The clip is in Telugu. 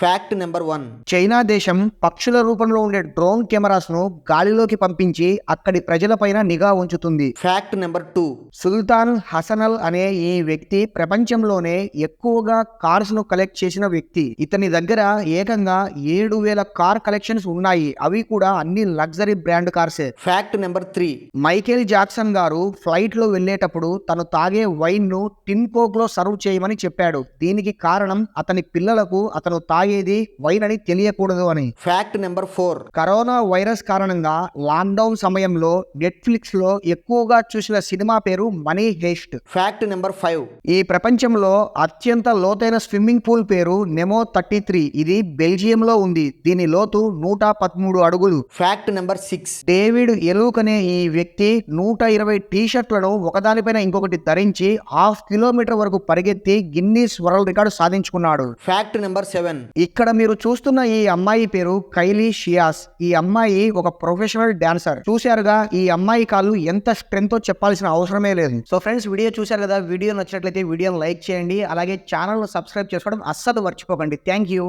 ఫ్యాక్ట్ నెంబర్ వన్ చైనా దేశం పక్షుల రూపంలో ఉండే డ్రోన్ కెమెరాస్ను గాలిలోకి పంపించి అక్కడి ప్రజలపైన నిఘా ఉంచుతుంది. Fact number two Sultan Hasanal అనే ఈ వ్యక్తి ప్రపంచంలోనే ఎక్కువగా కార్స్ను కలెక్ట్ చేసిన వ్యక్తి. ఇతని దగ్గర ఏకంగా ఏడు వేల కార్ కలెక్షన్స్ ఉన్నాయి. అవి కూడా అన్ని luxury brand కార్సే fact number three Michael Jackson garu ఫ్లైట్లో వెళ్ళేటప్పుడు తను తాగే వైన్ను టిన్ కోక్లో సర్వ్ చేయమని చెప్పాడు. దీనికి కారణం అతని పిల్లలకు అతను తాగేది వైన్ అని తెలియకూడదు అని. Fact number four corona virus కారణంగా లాక్డౌన్ సమయంలో నెట్ఫ్లిక్స్లో ఎక్కువగా చూసిన సినిమా పేరు money heist fact number five ఈ ప్రపంచంలో అత్యంత లోతైన స్విమ్మింగ్ పూల్ పేరు నెమో థర్టీ త్రీ ఇది బెల్జియం లో ఉంది. దీని లోతు నూట పదమూడు అడుగులు. ఫ్యాక్ట్ నెంబర్ సిక్స్ డేవిడ్ ఎలూక్ అనే ఈ వ్యక్తి నూట ఇరవై టీ షర్ట్లను ఒకదానిపైన ఇంకొకటి ధరించి హాఫ్ కిలోమీటర్ వరకు పరిగెత్తి గిన్నీస్ వరల్డ్ రికార్డు సాధించుకున్నాడు. ఫ్యాక్ట్ నెంబర్ సెవెన్ ఇక్కడ మీరు చూస్తున్న ఈ అమ్మాయి పేరు కైలీ షియాస్. ఈ అమ్మాయి ఒక ప్రొఫెషనల్ డాన్సర్. చూశారుగా ఈ అమ్మాయి కాళ్ళు ఎంత స్ట్రెంత్ చెప్పాల్సిన అవసరమే లేదు. సో ఫ్రెండ్స్ వీడియో చూశారు కదా? వీడియో నచ్చినట్లయితే వీడియోని లైక్ చేయండి. అలాగే ఛానల్ సబ్స్క్రైబ్ చేసుకోవడం అస్సలు మర్చిపోకండి. Thank you.